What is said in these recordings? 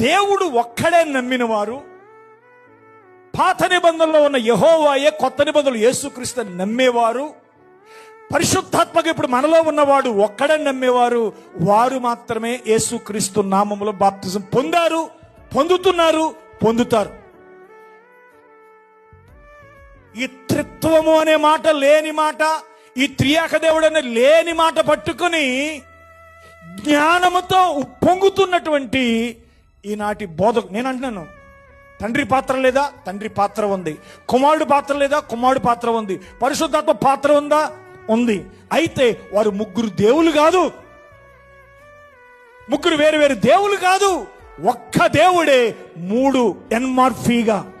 దేవుడు ఒక్కడే నమ్మిన వారు పాత నిబంధనలో ఉన్న యహోవాయే కొత్త నిబంధనలు యేసుక్రీస్తు నమ్మేవారు. పరిశుద్ధాత్మక ఇప్పుడు మనలో ఉన్నవాడు ఒక్కడే నమ్మేవారు. వారు మాత్రమే యేసుక్రీస్తు నామములో బాప్తిజం పొందారు పొందుతున్నారు పొందుతారు. ఈ త్రిత్వము అనే మాట లేని మాట ఈ త్రియాక దేవుడు అనే లేని మాట పట్టుకుని జ్ఞానముతో ఉప్పొంగుతున్నటువంటి ఈనాటి బోధకు నేను అంటున్నాను తండ్రి పాత్ర లేదా? తండ్రి పాత్ర ఉంది. కుమారుడు పాత్ర లేదా? కుమారుడు పాత్ర ఉంది. పరిశుద్ధాత్మ పాత్ర ఉందా? ఉంది. అయితే వారు ముగ్గురు దేవులు కాదు. ముగ్గురు వేరు వేరు దేవులు కాదు. ఒక్క దేవుడే మూడు ఎన్మార్ఫీగా.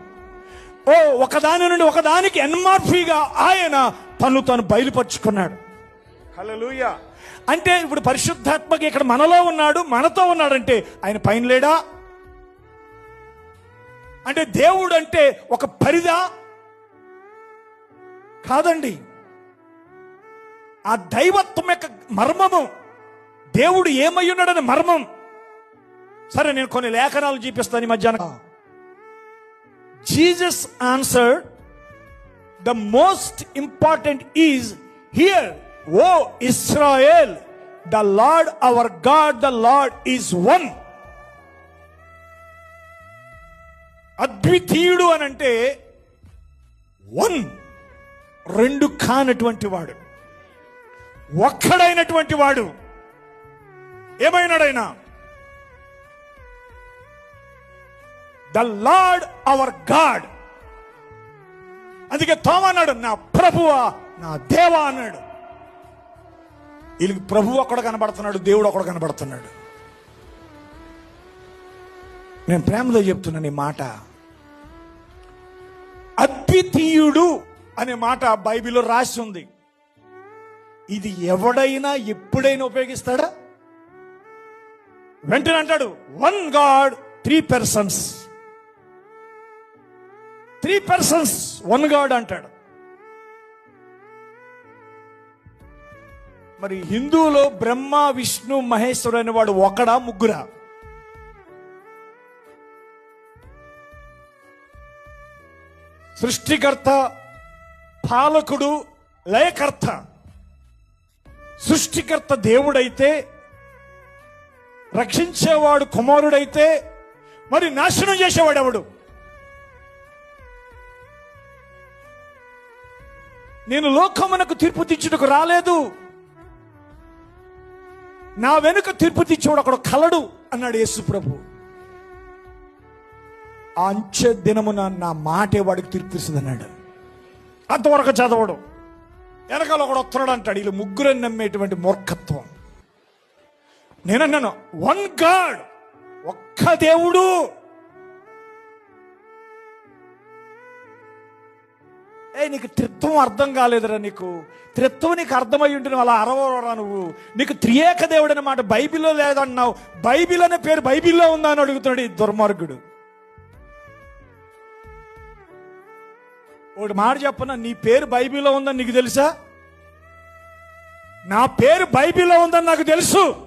ఓ ఒకదాని నుండి ఒకదానికి ఎన్మార్ఫీగా ఆయన తను తను బయలుపరుచుకున్నాడు. హల్లెలూయా. అంటే ఇప్పుడు పరిశుద్ధాత్మక ఇక్కడ మనలో ఉన్నాడు మనతో ఉన్నాడంటే ఆయన పైన లేడా? అంటే దేవుడు అంటే ఒక పరిదా కాదండి. ఆ దైవత్వం యొక్క మర్మము దేవుడు ఏమై ఉన్నాడని మర్మం. సరే నేను కొన్ని లేఖనాలు చూపిస్తాను ఈ మధ్యాహ్నం. Jesus answer the most important is hear O Israel the Lord our God the Lord is one. అద్వితీయుడు అని అంటే వన్ రెండు కానటువంటి వాడు. ఒక్కడైనటువంటి వాడు. ఏమైనాడైనా? The Lord our God. అందుకే తోమ అన్నాడు నా ప్రభువా నా దేవా అన్నాడు. వీళ్ళకి ప్రభు అక్కడ కనబడుతున్నాడు దేవుడు ఒకడు కనబడుతున్నాడు. నేను ప్రేమతో చెప్తున్నాను ఈ మాట అద్వితీయుడు అనే మాట బైబిల్లో రాసి ఉంది. ఇది ఎవడైనా ఎప్పుడైనా ఉపయోగిస్తాడా? వెంటనే అంటాడు one God three persons three persons one God అంటాడు. మరి హిందువులో బ్రహ్మ విష్ణు మహేశ్వరు అనేవాడు ఒకడా ముగ్గురా? సృష్టికర్త పాలకుడు లయకర్త. సృష్టికర్త దేవుడైతే రక్షించేవాడు కుమారుడైతే మరి నాశనం చేసేవాడు ఎవడు నేను లోకమునకు తీర్పు తీర్చుటకు రాలేదు. నా వెనుక తీర్పు తీర్చేవాడు అక్కడ కలడు అన్నాడు యేసు ప్రభు. ఆ అంచె దినమున నా మాటే వాడికి తీర్పిస్తుంది అన్నాడు అంతవరకు చదవడం. వెనకాల ఒకడు వస్తున్నాడు అంటాడు. వీళ్ళు ముగ్గురని నమ్మేటువంటి మూర్ఖత్వం. నేనన్నాను వన్ గాడ్ ఒక్క దేవుడు. ఏ నీకు త్రిత్వం అర్థం కాలేదురా నీకు. త్రిత్వం నీకు అర్థమై ఉంటే నువ్వు అలా అరవరా నువ్వు. నీకు త్రియేక దేవుడు అన్నమాట బైబిల్లో లేదన్నావు. బైబిల్ అనే పేరు బైబిల్లో ఉందా అని అడుగుతున్నాడు ఈ దుర్మార్గుడు. ఒకటి మాట చెప్పన నీ పేరు బైబిల్లో ఉందని నీకు తెలుసా? నా పేరు బైబిల్లో ఉందని నాకు తెలుసు.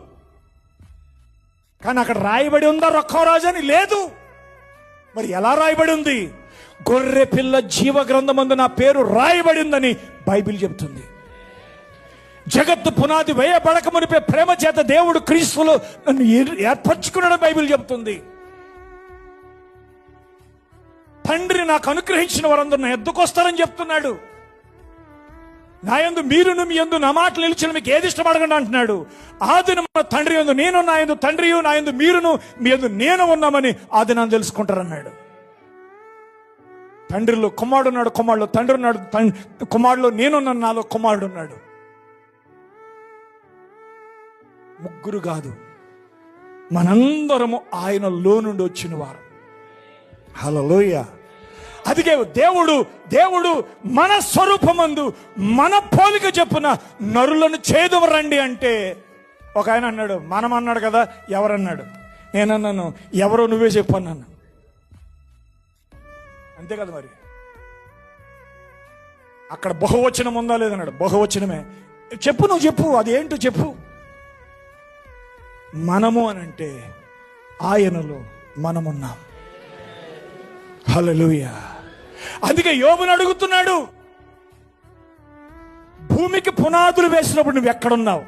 కానీ అక్కడ రాయబడి ఉందా రొక్కరాజు అని లేదు. మరి ఎలా రాయబడి ఉంది? గొర్రె పిల్ల జీవ గ్రంథమందు నా పేరు రాయబడి ఉందని బైబిల్ చెబుతుంది. జగత్తు పునాది వేయబడక మునిపే ప్రేమ చేత దేవుడు క్రీస్తులు నన్ను ఏర్పరచుకున్నాడని బైబిల్ చెబుతుంది. తండ్రి నాకు అనుగ్రహించిన వారందరూ నా ఎద్దుకొస్తారని చెప్తున్నాడు. నా యందు మీరును మీ ఎందు నా మాటలు నిలిచిన మీకు ఏది ఇష్టపడకండి అంటున్నాడు. ఆదిన మన తండ్రి యందు నేను నా ఎందు తండ్రి నా ఎందు మీరును మీ ఎందు నేను ఉన్నామని ఆ దినాన్ని తెలుసుకుంటారన్నాడు. తండ్రిలో కుమారుడు ఉన్నాడు కుమారుడు తండ్రి ఉన్నాడు కుమారుడు నేనున్నాను నాలో కుమారుడు ఉన్నాడు. ముగ్గురు కాదు మనందరము ఆయనలో నుండి వచ్చిన వారు. హలోయ అందుకే దేవుడు దేవుడు మన స్వరూపమందు మన పోలిక చెప్పున నరులను చేదువ రండి అంటే ఒక ఆయన అన్నాడు మనం అన్నాడు కదా ఎవరన్నాడు? నేనన్నాను ఎవరో నువ్వే చెప్పు అన్నాను. అంతే కదా మరి. అక్కడ బహువచనం ఉందా లేదన్నాడు బహువచనమే. చెప్పు నువ్వు చెప్పు అది ఏంటో చెప్పు. మనము అని అంటే ఆయనలో మనమున్నాం. హల్లెలూయా. అందుకే యోబుని అడుగుతున్నాడు భూమికి పునాదులు వేసినప్పుడు నువ్వు ఎక్కడున్నావు?